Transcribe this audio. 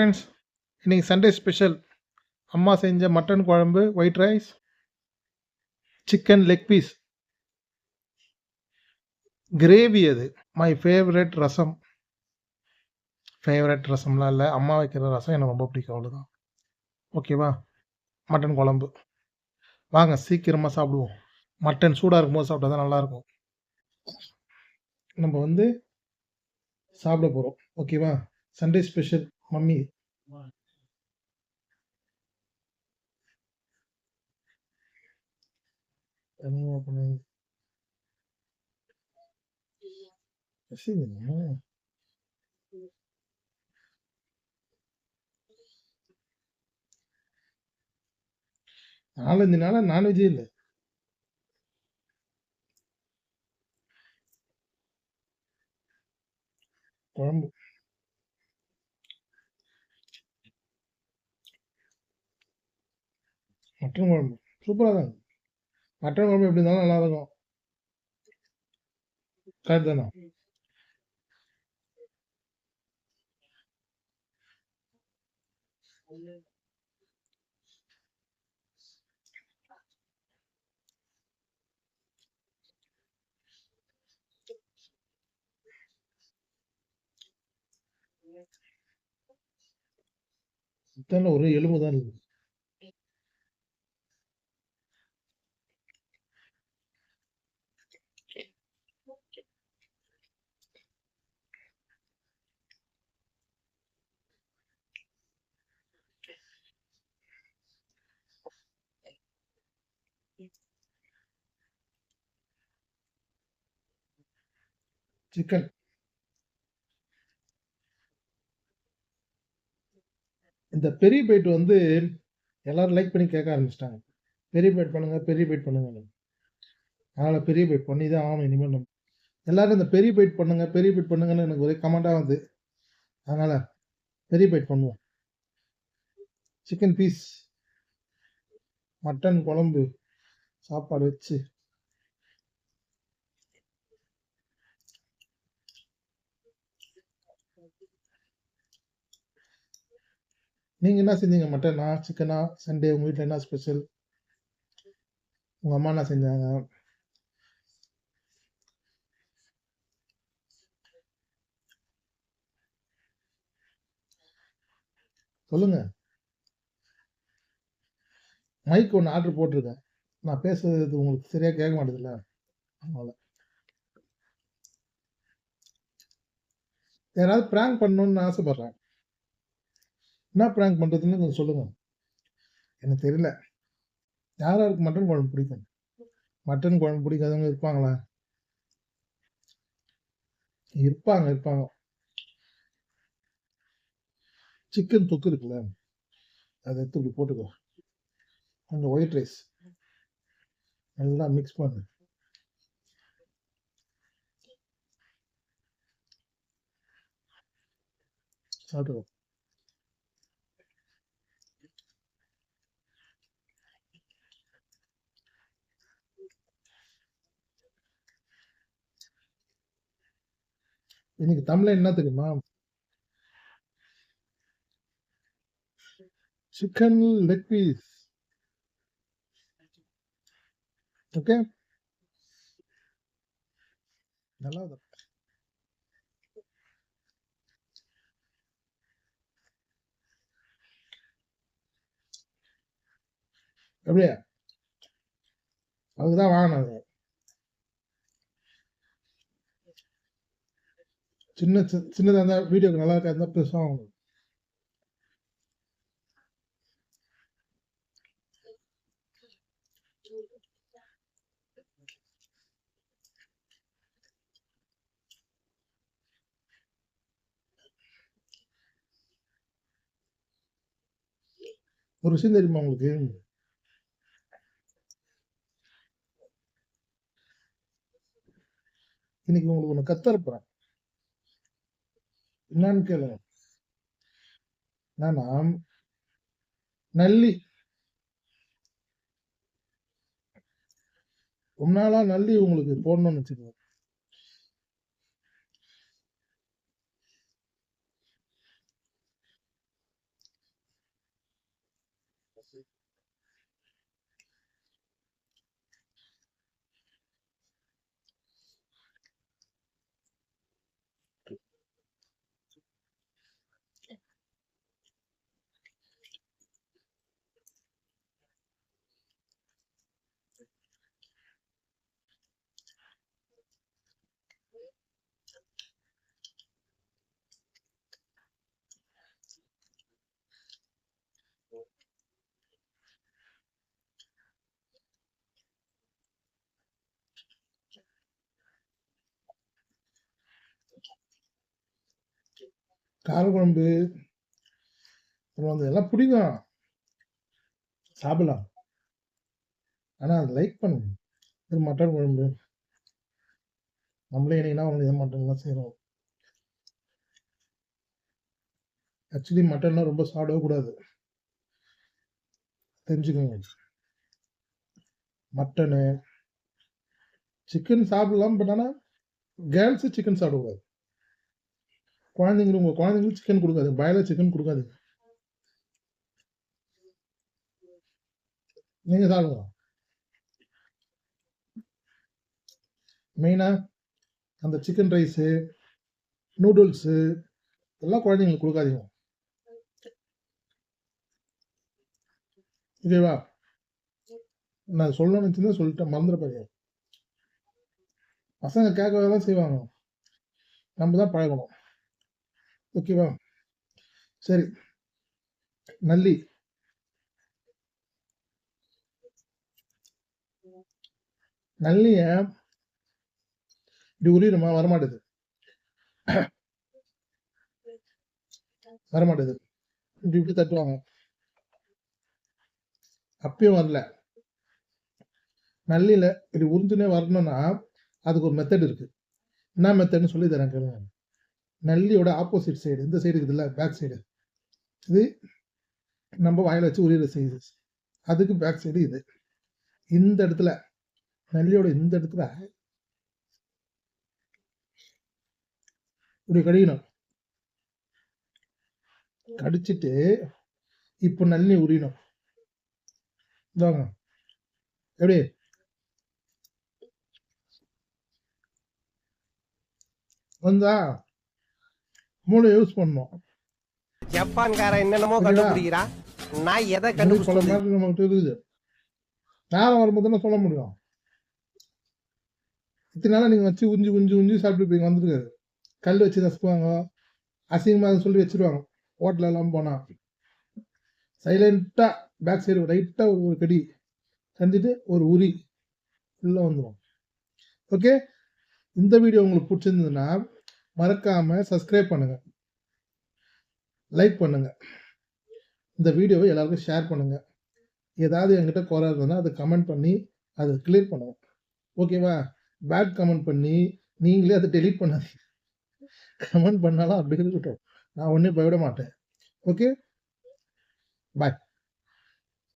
Friends இன்னைக்கு Sunday special அம்மா செஞ்ச மட்டன் குழம்பு white rice chicken leg piece gravy அது. My favourite rasam. ஃபேவரட் ரசம்லாம் இல்லை. அம்மா வைக்கிற ரசம் எனக்கு ரொம்ப பிடிக்கும் அவ்வளோதான் ஓகேவா மட்டன் குழம்பு. வாங்க சீக்கிரமாக சாப்பிடுவோம். மட்டன் சூடாக இருக்கும்போது சாப்பிட்டா தான் நல்லாயிருக்கும். நம்ம வந்து சாப்பிட போகிறோம் ஓகேவா சண்டே ஸ்பெஷல் மம்மி. தனியாக பண்ணு பசிக்குதுண்ணா? நாலஞ்சு நாளா நான்வெஜ்ஜே இல்லை குழம்பு மட்டன் குழம்பு சூப்பராக தான் மட்டன் குழம்பு எப்படி இருந்தாலும் நல்லா இருக்கும். கரெக்ட் தானே? சிக்கனில் ஒரே எலும்பு தான் இருக்கு சிக்கன். இந்த பெரிய பைட் வந்து எல்லாரும் லைக் பண்ணி கேட்க ஆரம்பிச்சிட்டாங்க. பெரிய பைட் பண்ணுங்க பெரிய பைட் பண்ணுங்க அதனால் பெரிய பைட் பண்ணி தான் ஆகணும் இனிமேல் நம்ம. எல்லாரும் இந்த பெரிய பைட் பண்ணுங்க பெரிய பைட் பண்ணுங்கன்னு எனக்கு ஒரே கமெண்டாக வந்து. அதனால் பெரிய பைட் பண்ணுவோம். சிக்கன் பீஸ் மட்டன் குழம்பு சாப்பாடு வச்சு. நீங்கள் என்ன செஞ்சீங்க மட்டனா சிக்கனா சண்டே உங்கள் வீட்டில் என்ன ஸ்பெஷல் உங்கள் அம்மா என்ன செஞ்சாங்க? சொல்லுங்க. மைக் ஒன்று ஆர்டர் போட்டிருக்கேன். நான் பேசுறது உங்களுக்கு சரியாக கேட்க மாட்டேதுல்ல. அதனால. யாராவது ப்ராங்க் பண்ணணும்னு ஆசைப்பட்றேன். என்ன ப்ராங்க் பண்ணுறதுன்னு கொஞ்சம் சொல்லுங்க. எனக்கு தெரியல. யார் யாருக்கு மட்டன் குழம்பு பிடிக்கும்? மட்டன் குழம்பு பிடிக்காதவங்க இருப்பாங்களா? இருப்பாங்க இருப்பாங்க. சிக்கன் தொக்கு இருக்குல்ல அதை எடுத்து இப்படி போட்டுக்கோ. அந்த ஒயிட் ரைஸ் நல்லா மிக்ஸ் பண்ணு. சாப்பிட்டுக்கோ இன்னைக்கு தமிழ்ல என்ன தெரியுமா? சிக்கன் லெக் பீஸ் ஓகே நல்லா இருக்கு. எப்படியா அதுதான் வாங்கினது சின்ன சின்னதாக சின்னதா இருந்தா வீடியோக்கு நல்லா இருக்கா? இருந்தா பெருசா வாங்கணும். ஒரு விஷயம் தெரியுமா உங்களுக்கு? இன்னைக்கு உங்களுக்கு ஒண்ணு கத்தரப்புறேன் என்னன்னு கேளுங்க. என்னன்னா நல்லி. ரொம்ப நாளா நல்லி உங்களுக்கு போடணும்னு வச்சுக்கோங்க. காரக்குழம்பு அப்புறம் வந்து எல்லாம் பிடிக்கும். சாப்பிடலாம். ஆனால் அது லைக் பண்ணுங்க இது மட்டன் குழம்பு. நம்மளே என்னைக்குன்னா அவங்க இதை மட்டன்லாம் செய்கிறோம் ஆக்சுவலி மட்டன்லாம் ரொம்ப சாப்பிடவே கூடாது. தெரிஞ்சுக்கோங்க. மட்டனு சிக்கன் சாப்பிடலாம் பட் ஆனால் கேர்ள்ஸு சிக்கன் சாப்பிடக்கூடாது. குழந்தைங்களுக்கு உங்கள் குழந்தைங்களுக்கு சிக்கன் கொடுக்காது பாயிலர் சிக்கன் கொடுக்காது நீங்க சாப்பிடுங்க. மெயினாக அந்த சிக்கன் ரைஸு நூடுல்ஸு எல்லாம் குழந்தைங்களுக்கு கொடுக்காதீங்க. ஓகேவா நான் சொல்லணும்னு வச்சுருந்தா சொல்லிட்டேன். மறந்துட பசங்க கேட்கவே தான் செய்வாங்க. நம்ம தான் பழகணும். ஓகேவா சரி. நல்லி. நல்லிய இப்படி உரியுமா வரமாட்டேது. வரமாட்டேது. இப்படி இப்படி தட்டுவாங்க. அப்பயும் வரல. நல்லில இப்படி உறிஞ்சுனே வரணும்னா அதுக்கு ஒரு மெத்தட் இருக்கு. என்ன மெத்தட்னு சொல்லி தரேன் கேளுங்க. நல்லியோட ஆப்போசிட் சைடு இந்த சைடு இருக்குதுல்ல பேக் சைடு இது நம்ம வாயில் வச்சு உரியற செய்யுது. அதுக்கு பேக் சைடு இது. இந்த இடத்துல நல்லியோட இந்த இடத்துல இப்படி கடிக்கணும். கடிச்சிட்டு இப்போ நல்லி உரியணும். இதாங்க எப்படி? வந்தா மூளை யூஸ் பண்ணணும் ஜப்பான்காரன் என்னென்னமோ? கண்டுபிடிக்கிறான் நான் எதை கண்டுபிடிச்சது நமக்கு இருக்குது. நேரம் வரும்போது தானே சொல்ல முடியும். இத்தனை நாளா நீங்க வச்சு உஞ்சி உஞ்சி உஞ்சி சாப்பிட்டு வந்துருக்காரு. கல் வச்சு நசுக்குவாங்க அசிங்கமாக சொல்லி வச்சிருவாங்க. ஹோட்டல் எல்லாம் போனா. சைலண்டா பேக் சைடு ரைட்டா ஒரு ஒரு கடி. செஞ்சுட்டு ஒரு உரி. உள்ள வந்துடும் ஓகே இந்த வீடியோ உங்களுக்கு பிடிச்சிருந்ததுன்னா மறக்காம சப்ஸ்கிரைப் பண்ணுங்க. லைக் பண்ணுங்க. இந்த வீடியோவை எல்லாருக்கும் ஷேர் பண்ணுங்க. ஏதாவது என்கிட்ட குறை இருந்ததுன்னா அதை கமெண்ட் பண்ணி அதை கிளியர் பண்ணுவோம். ஓகேவா பேட் கமெண்ட் பண்ணி நீங்களே அதை டெலீட் பண்ணாதீங்க. கமெண்ட் பண்ணாலும் அப்படி இருக்கட்டும். நான் ஒன்றும் போய்விட மாட்டேன். Okay bye